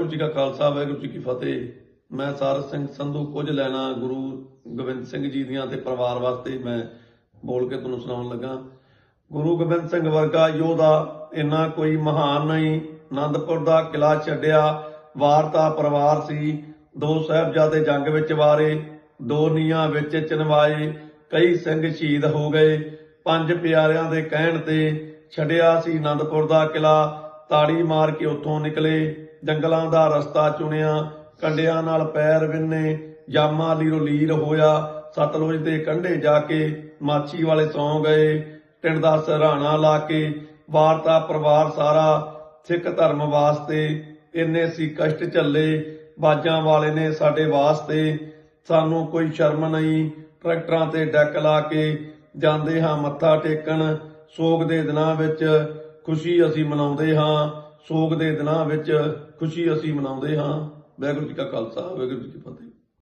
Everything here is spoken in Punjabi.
ਵਾਹਿਗੁਰੂ ਜੀ ਕਾ ਖਾਲਸਾ, ਵਾਹਿਗੁਰੂ ਜੀ ਕੀ ਫਤਿਹ। ਮੈਂ ਸਾਰਸ ਸਿੰਘ ਸੰਧੂ, ਕੁਝ ਲੈਣਾ ਗੁਰੂ ਗੋਬਿੰਦ ਸਿੰਘ ਜੀ ਦੀਆਂ ਤੇ ਪਰਿਵਾਰ ਵਾਸਤੇ ਮੈਂ ਬੋਲ ਕੇ ਤੁਹਾਨੂੰ ਸੁਣਾਉਣ ਲੱਗਾ। ਗੁਰੂ ਗੋਬਿੰਦ ਸਿੰਘ ਵਰਗਾ ਯੋਧਾ ਇੰਨਾ ਕੋਈ ਮਹਾਨ ਨਹੀਂ, ਆਨੰਦਪੁਰ ਦਾ ਕਿਲਾ ਛੱਡਿਆ, ਵਾਰਤਾ ਪਰਿਵਾਰ ਸੀ। ਦੋ ਸਾਹਿਬਜ਼ਾਦੇ ਜੰਗ ਵਿੱਚ ਵਾਰੇ, ਦੋ ਨੀਆਂ ਵਿੱਚ ਚਨਵਾਏ ਕਈ ਸਿੰਘ ਸ਼ਹੀਦ ਹੋ ਗਏ। ਪੰਜ ਪਿਆਰਿਆਂ ਦੇ ਕਹਿਣ ਤੇ ਛੱਡਿਆ ਸੀ ਆਨੰਦਪੁਰ ਦਾ ਕਿਲਾ ਤਾੜੀ ਮਾਰ ਕੇ ਉੱਥੋਂ ਨਿਕਲੇ। ਜੰਗਲਾਂ ਦਾ ਰਸਤਾ ਚੁਣਿਆ, ਕੰਡਿਆਂ ਨਾਲ ਪੈਰ ਵਿੰਨੇ ਜਾਮਾ ਲੀਰੋ ਲੀਰ ਹੋਇਆ। ਸਤਲੁਜ ਦੇ ਕੰਢੇ ਜਾ ਕੇ ਮਾਛੀ ਵਾਲੇ ਸੌਂ ਗਏ ਟਿੰਡ ਦਾ ਸਰਾਣਾ ਲਾ ਕੇ ਵਾਰਤਾ ਪਰਿਵਾਰ ਸਾਰਾ ਸਿੱਖ ਧਰਮ ਵਾਸਤੇ ਇੰਨੇ ਸੀ ਕਸ਼ਟ ਝੱਲੇ, ਬਾਜਾਂ ਵਾਲੇ ਨੇ ਸਾਡੇ ਵਾਸਤੇ। ਸਾਨੂੰ ਕੋਈ ਸ਼ਰਮ ਨਹੀਂ, ਟਰੈਕਟਰਾਂ ਤੇ ਡੈਕ ਲਾ ਕੇ ਜਾਂਦੇ ਹਾਂ ਮੱਥਾ ਟੇਕਣ। ਸੋਗ ਦੇ ਦਿਨਾਂ ਵਿੱਚ ਖੁਸ਼ੀ ਅਸੀਂ ਮਨਾਉਂਦੇ ਹਾਂ। ਸੋਗ ਦੇ ਦਿਨਾਂ ਵਿੱਚ ਖੁਸ਼ੀ ਅਸੀਂ ਮਨਾਉਂਦੇ ਹਾਂ। ਵਾਹਿਗੁਰੂ ਜੀ ਕਾ ਖਾਲਸਾ, ਵਾਹਿਗੁਰੂ ਜੀ ਕੀ ਫਤਿਹ।